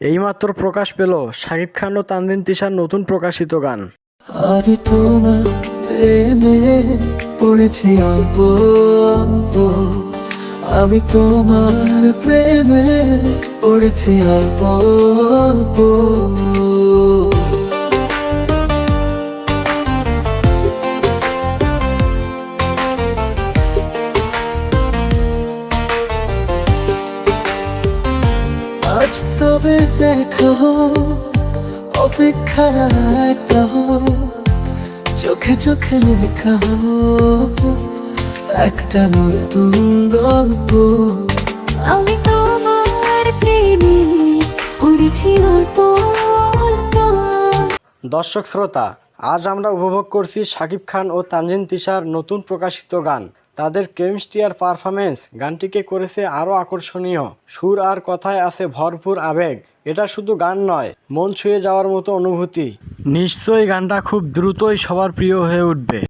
এইমাত্র প্রকাশ পেল শাকিব খান ও তানদিন তিশার নতুন প্রকাশিত গান আমি তোমার প্রেমে পড়েছি। আমি প্রেমে পড়েছি অল্প আজ তবে দেখো অপেক্ষায় কাহো চোখে চোখে লেখা একটা নতুন গল্প। আমি তোমার প্রেমে অল্প। দর্শক শ্রোতা আজ আমরা উপভোগ করছি শাকিব খান ও তানজিন তিশার নতুন প্রকাশিত গান। তাদের কেমিস্ট্রি আর পারফরমেন্স গানটিকে করেছে আরও আকর্ষণীয়। সুর আর কথায় আছে ভরপুর আবেগ। এটা শুধু গান নয়, মন ছুঁয়ে যাওয়ার মতো অনুভূতি। নিশ্চয়ই গানটা খুব দ্রুতই সবার প্রিয় হয়ে উঠবে।